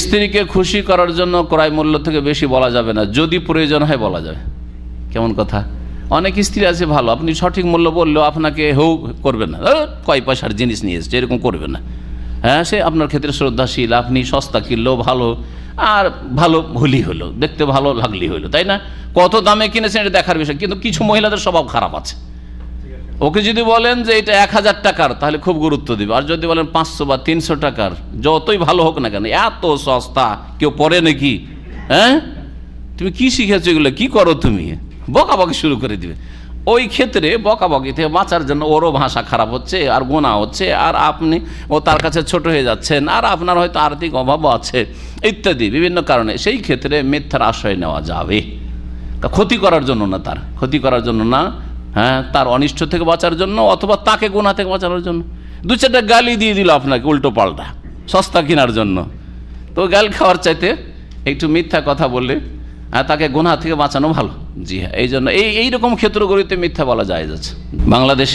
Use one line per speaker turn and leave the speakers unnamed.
স্ত্রীকে খুশি করার জন্য ক্রয় মূল্য থেকে বেশি বলা যাবে না। যদি প্রয়োজন হয় বলা যাবে। কেমন কথা? অনেক স্ত্রী আছে ভালো। আপনি সঠিক মূল্য বললেও আপনাকে হেউ করবেন না। "আহ, কয় পয়সার জিনিস নিয়ে এসছে এরকম করবেন না। হ্যাঁ সে আপনার ক্ষেত্রে শ্রদ্ধাশীল আপনি সস্তা কিনলেও ভালো আর ভালো হলি হলো দেখতে ভালো লাগলি হলো তাই না? কত দামে কিনেছেন এটা দেখার বিষয় কিন্তু কিছু মহিলাদের স্বভাব খারাপ আছে। ওকে যদি বলেন যে এটা এক হাজার টাকার, তাহলে খুব গুরুত্ব দিবে। আর যদি বলেন পাঁচশো বা তিনশো টাকার, যতই ভালো হোক না কেন, এত সস্তা, কেউ পরে নাকি? হ্যাঁ? তুমি কি শিখেছো এগুলো? কি করো তুমি? বকাবকি শুরু করে দিবে। ওই ক্ষেত্রে বকাবকি থেকে বাঁচার জন্য ওরও ভাষা খারাপ হচ্ছে, আর গোনা হচ্ছে, আর আপনি, ও তার কাছে ছোট হয়ে যাচ্ছেন, আর আপনার হয়তো আর্থিক অভাবও আছে, ইত্যাদি, বিভিন্ন কারণে। সেই ক্ষেত্রে মিথ্যার আশ্রয় নেওয়া যাবে। ক্ষতি করার জন্য না তার। ক্ষতি করার জন্য না হ্যাঁ তার অনিষ্ট থেকে বাঁচার জন্য অথবা তাকে গোনা থেকে বাঁচানোর জন্য। দু চারটা গালি দিয়ে দিল আপনাকে উল্টো পাল্টা, সস্তা কেনার জন্য। তো গাল খাওয়ার চাইতে একটু মিথ্যা কথা বললে হ্যাঁ তাকে গোনা থেকে বাঁচানো ভালো। জি হ্যাঁ এই জন্য এই এইরকম ক্ষেত্রগুলিতে মিথ্যা বলা যায় যাচ্ছে বাংলাদেশে